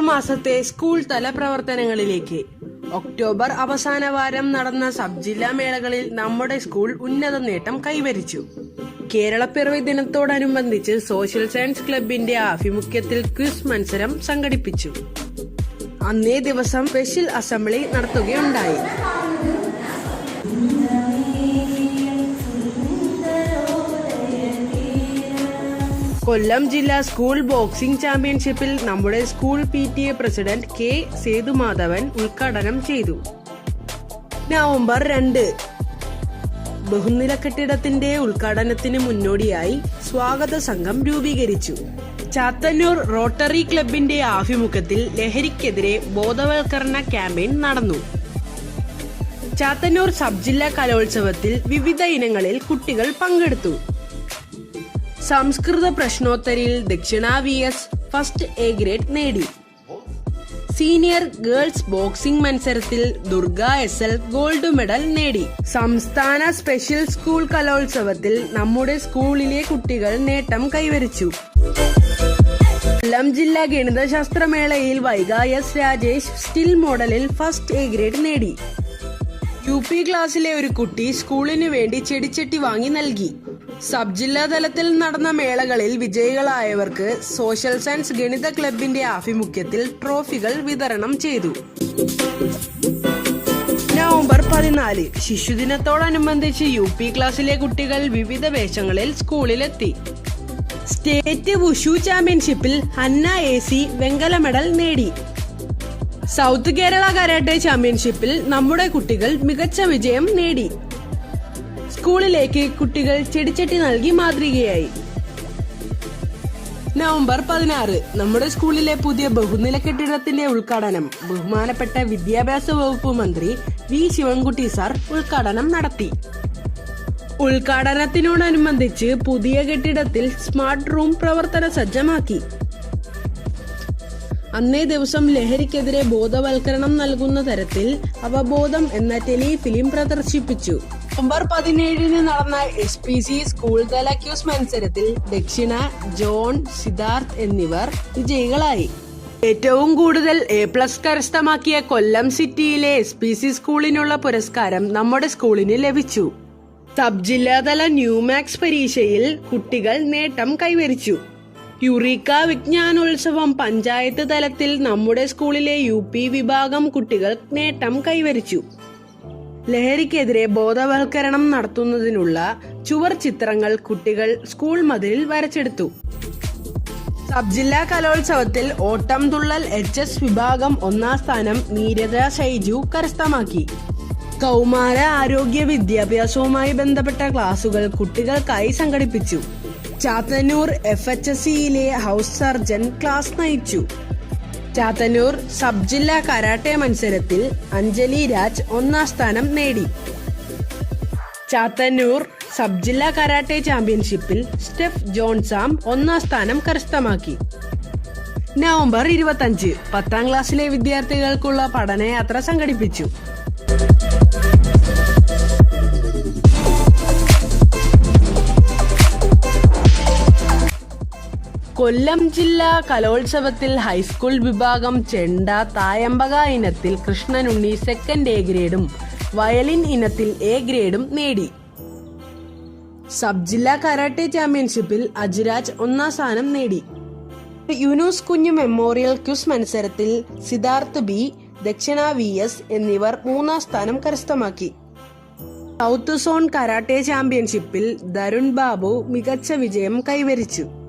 മാസത്തെ സ്കൂൾ തല പ്രവർത്തനങ്ങളിലേക്ക്. ഒക്ടോബർ അവസാന വാരം നടന്ന സബ് ജില്ലാ മേളകളിൽ നമ്മുടെ സ്കൂൾ ഉന്നത നേട്ടം കൈവരിച്ചു. കേരളപ്പിറവി ദിനത്തോടനുബന്ധിച്ച് സോഷ്യൽ സയൻസ് ക്ലബിന്റെ ആഭിമുഖ്യത്തിൽ ക്വിസ് മത്സരം സംഘടിപ്പിച്ചു. അന്നേ ദിവസം സ്പെഷ്യൽ അസംബ്ലി നടത്തുകയുണ്ടായി. കൊല്ലം ജില്ലാ സ്കൂൾ ബോക്സിംഗ് ചാമ്പ്യൻഷിപ്പിൽ നമ്മുടെ school P T A president K Sethumadhavan ഉദ്ഘാടനം ചെയ്തു. നവംബർ രണ്ട്. ബഹുനില കെട്ടിടത്തിന്റെ ഉദ്ഘാടനത്തിന് മുന്നോടിയായി സ്വാഗത സംഘം രൂപീകരിച്ചു. ചാത്തന്നൂർ റോട്ടറി ക്ലബിന്റെ ആഭിമുഖ്യത്തിൽ ലഹരിക്കെതിരെ ബോധവൽക്കരണ ക്യാമ്പയിൻ നടന്നു. ചാത്തന്നൂർ സബ് ജില്ലാ കലോത്സവത്തിൽ വിവിധ ഇനങ്ങളിൽ കുട്ടികൾ പങ്കെടുത്തു. സംസ്കൃത പ്രശ്നോത്തരിയിൽ Dakshina V S first A grade നേടി. സീനിയർ ഗേൾസ് ബോക്സിംഗ് മത്സരത്തിൽ Durga S L gold medal നേടി. സംസ്ഥാന സ്പെഷ്യൽ സ്കൂൾ കലോത്സവത്തിൽ നമ്മുടെ സ്കൂളിലെ കുട്ടികൾ നേട്ടം കൈവരിച്ചു. കൊല്ലം ജില്ലാ ഗണിതശാസ്ത്രമേളയിൽ വൈഗ എസ് രാജേഷ് സ്റ്റിൽ മോഡലിൽ ഫസ്റ്റ് എ ഗ്രേഡ് നേടി. യു പി ക്ലാസ്സിലെ ഒരു കുട്ടി സ്കൂളിനു വേണ്ടി ചെടിച്ചട്ടി വാങ്ങി നൽകി. സബ് ജില്ലാ തലത്തിൽ നടന്ന മേളകളിൽ വിജയികളായവർക്ക് സോഷ്യൽ സയൻസ് ഗണിത ക്ലബിന്റെ ആഭിമുഖ്യത്തിൽ ട്രോഫികൾ വിതരണം ചെയ്തു. നവംബർ പതിനാല് ശിശുദിനത്തോടനുബന്ധിച്ച് യു പി ക്ലാസ്സിലെ കുട്ടികൾ വിവിധ വേഷങ്ങളിൽ സ്കൂളിലെത്തി. സ്റ്റേറ്റ് വുഷു ചാമ്പ്യൻഷിപ്പിൽ ഹന്ന എ സി വെങ്കല മെഡൽ നേടി. സൗത്ത് കേരള കരാട്ടെ ചാമ്പ്യൻഷിപ്പിൽ നമ്മുടെ കുട്ടികൾ മികച്ച വിജയം നേടി. സ്കൂളിലേക്ക് കുട്ടികൾ ചെടിച്ചട്ടി നൽകി മാതൃകയായി. നവംബർ പതിനാറ് നമ്മുടെ സ്കൂളിലെ പുതിയ ബഹുനില കെട്ടിടത്തിന്റെ ഉദ്ഘാടനം ബഹുമാനപ്പെട്ട വിദ്യാഭ്യാസ വകുപ്പ് മന്ത്രി വി ശിവൻകുട്ടി സാർ ഉദ്ഘാടനം നടത്തി. ഉദ്ഘാടനത്തിനോടനുബന്ധിച്ച് പുതിയ കെട്ടിടത്തിൽ സ്മാർട്ട് റൂം പ്രവർത്തന സജ്ജമാക്കി. അന്നേ ദിവസം ലഹരിക്കെതിരെ ബോധവൽക്കരണം നൽകുന്ന തരത്തിൽ അവബോധം എന്ന ടെലി ഫിലിം പ്രദർശിപ്പിച്ചു. നവംബർ പതിനേഴിന് നടന്ന എസ് പി സി സ്കൂൾ തല ക്യൂസ് മത്സരത്തിൽ ദക്ഷിണ ജോൺ സിദ്ധാർത്ഥ് എന്നിവർ വിജയികളായി. ഏറ്റവും കൂടുതൽ എ പ്ലസ് കരസ്ഥമാക്കിയ കൊല്ലം സിറ്റിയിലെ എസ് പി സി സ്കൂളിനുള്ള പുരസ്കാരം നമ്മുടെ സ്കൂളിന് ലഭിച്ചു. സബ് ജില്ലാതല ന്യൂമാക്സ് പരീക്ഷയിൽ കുട്ടികൾ നേട്ടം കൈവരിച്ചു. യുറീക്ക വിജ്ഞാനോത്സവം പഞ്ചായത്ത് തലത്തിൽ നമ്മുടെ സ്കൂളിലെ യു പി വിഭാഗം കുട്ടികൾ നേട്ടം കൈവരിച്ചു. ലഹരിക്കെതിരെ ബോധവൽക്കരണം നടത്തുന്നതിനുള്ള ചുവർ ചിത്രങ്ങൾ കുട്ടികൾ സ്കൂൾ മതിലിൽ വരച്ചെടുത്തു. സബ് ജില്ലാ കലോത്സവത്തിൽ ഓട്ടം തുള്ളൽ എച്ച് എസ് വിഭാഗം ഒന്നാം സ്ഥാനം നീരജ ഷൈജു കരസ്ഥമാക്കി. കൗമാര ആരോഗ്യ വിദ്യാഭ്യാസവുമായി ബന്ധപ്പെട്ട ക്ലാസുകൾ കുട്ടികൾക്കായി സംഘടിപ്പിച്ചു. ചാത്തന്നൂർ എഫ് എച്ച് എസ് സിയിലെ ഹൗസ് സർജൻ ക്ലാസ് നയിച്ചു. ചാത്തന്നൂർ സബ് ജില്ലാ കരാട്ടെ മത്സരത്തിൽ അഞ്ജലി രാജ് ഒന്നാം സ്ഥാനം നേടി. ചാത്തന്നൂർ സബ് ജില്ലാ കരാട്ടെ ചാമ്പ്യൻഷിപ്പിൽ സ്റ്റെഫ് ജോൺസാം ഒന്നാം സ്ഥാനം കരസ്ഥമാക്കി. നവംബർ ഇരുപത്തഞ്ച് പത്താം ക്ലാസ്സിലെ വിദ്യാർത്ഥികൾക്കുള്ള പഠനയാത്ര സംഘടിപ്പിച്ചു. കൊല്ലം ജില്ലാ കലോത്സവത്തിൽ ഹൈസ്കൂൾ വിഭാഗം ചെണ്ട തായമ്പക ഇനത്തിൽ കൃഷ്ണനുണ്ണി സെക്കൻഡ് എ ഗ്രേഡും വയലിൻ ഇനത്തിൽ എ ഗ്രേഡും നേടി. സബ് ജില്ലാ കരാട്ടെ ചാമ്പ്യൻഷിപ്പിൽ അജിരാജ് ഒന്നാം സ്ഥാനം നേടി. യൂനൂസ് കുഞ്ഞു മെമ്മോറിയൽ ക്യൂസ് മത്സരത്തിൽ Siddharth B Dakshina V S എന്നിവർ മൂന്നാം സ്ഥാനം കരസ്ഥമാക്കി. സൗത്ത് സോൺ കരാട്ടെ ചാമ്പ്യൻഷിപ്പിൽ ദരുൺ ബാബു മികച്ച വിജയം കൈവരിച്ചു.